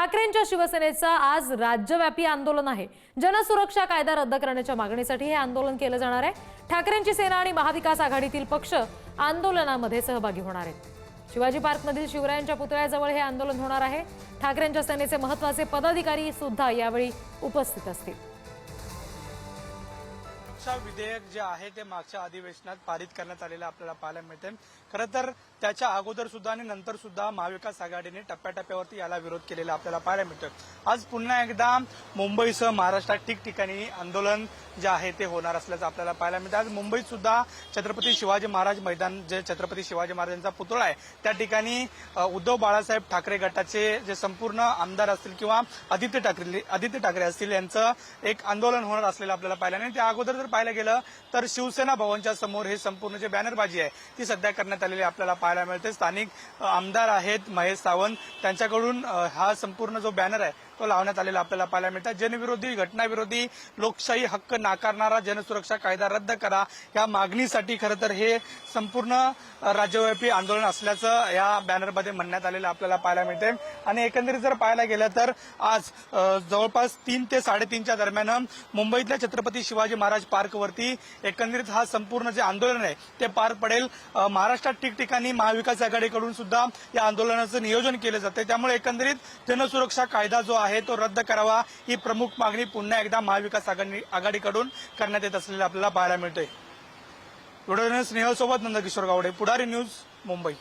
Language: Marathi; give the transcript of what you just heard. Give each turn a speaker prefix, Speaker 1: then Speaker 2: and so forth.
Speaker 1: ठाकरेंच्या शिवसेनेचं आज राज्यव्यापी आंदोलन आहे. जनसुरक्षा कायदा रद्द करण्याच्या मागणीसाठी हे आंदोलन केलं जाणार आहे. ठाकरेंची सेना आणि महाविकास आघाडीतील पक्ष आंदोलनामध्ये सहभागी होणार आहेत. शिवाजी पार्कमधील शिवरायांच्या पुतळ्याजवळ हे आंदोलन होणार आहे. ठाकरेंच्या सेनेचे महत्त्वाचे पदाधिकारी सुद्धा यावेळी उपस्थित असतील.
Speaker 2: सुरक्षा विधेयक जे आहे ते मागच्या अधिवेशनात पारित करण्यात आलेलं आपल्याला पाहायला मिळते खरं तर त्याच्या अगोदर सुद्धा आणि नंतर सुद्धा महाविकास आघाडीने टप्प्याटप्प्यावरती याला विरोध केलेला आपल्याला पाहायला मिळतोय. आज पुन्हा एकदा मुंबईसह महाराष्ट्रात ठिकठिकाणी आंदोलन जे आहे ते होणार असल्याचं आपल्याला पाहायला मिळतं आज मुंबईत सुद्धा छत्रपती शिवाजी महाराज मैदान जे छत्रपती शिवाजी महाराजांचा पुतळा आहे त्या ठिकाणी उद्धव बाळासाहेब ठाकरे गटाचे जे संपूर्ण आमदार असतील किंवा आदित्य ठाकरे आदित्य ठाकरे असतील यांचं एक आंदोलन होणार असलेलं आपल्याला पाहिलं आणि त्या अगोदर जर पाहायला गेलं तर शिवसेना भवनच्या समोर हे संपूर्ण जे बॅनरबाजी आहे ती सध्या करण्यात आलेली आपल्याला पाहायला मिळते. स्थानिक आमदार आहेत महेश सावंत. त्यांच्याकडून हा संपूर्ण जो बॅनर आहे तो लावण्यात आलेला आपल्याला पाहायला मिळतात जनविरोधी घटनाविरोधी लोकशाही हक्क नाकारणारा जनसुरक्षा कायदा रद्द करा. या मागणीसाठी खरं तर हे संपूर्ण राज्यव्यापी आंदोलन असल्याचं या बॅनरमध्ये म्हणण्यात आलेलं आपल्याला पाहायला मिळते आणि एकंदरीत जर पाहायला गेलं तर आज जवळपास तीन ते साडेतीनच्या दरम्यान मुंबईतल्या छत्रपती शिवाजी महाराज पार्कवरती एकंदरीत हा संपूर्ण जे आंदोलन आहे ते पार पडेल. महाराष्ट्रात ठिकठिकाणी महाविकास आघाडीकडून सुद्धा या आंदोलनाचं नियोजन केलं जाते त्यामुळे एकंदरीत जनसुरक्षा कायदा जो आहे तो रद्द करावा. ही प्रमुख मागणी पुन्हा एकदा महाविकास आघाडी आघाडीकडून करण्यात येत असलेली आपल्याला पाहायला मिळते व्हिडिओ स्नेहल सोबत नंदकिशोर गावडे पुढारी न्यूज मुंबई.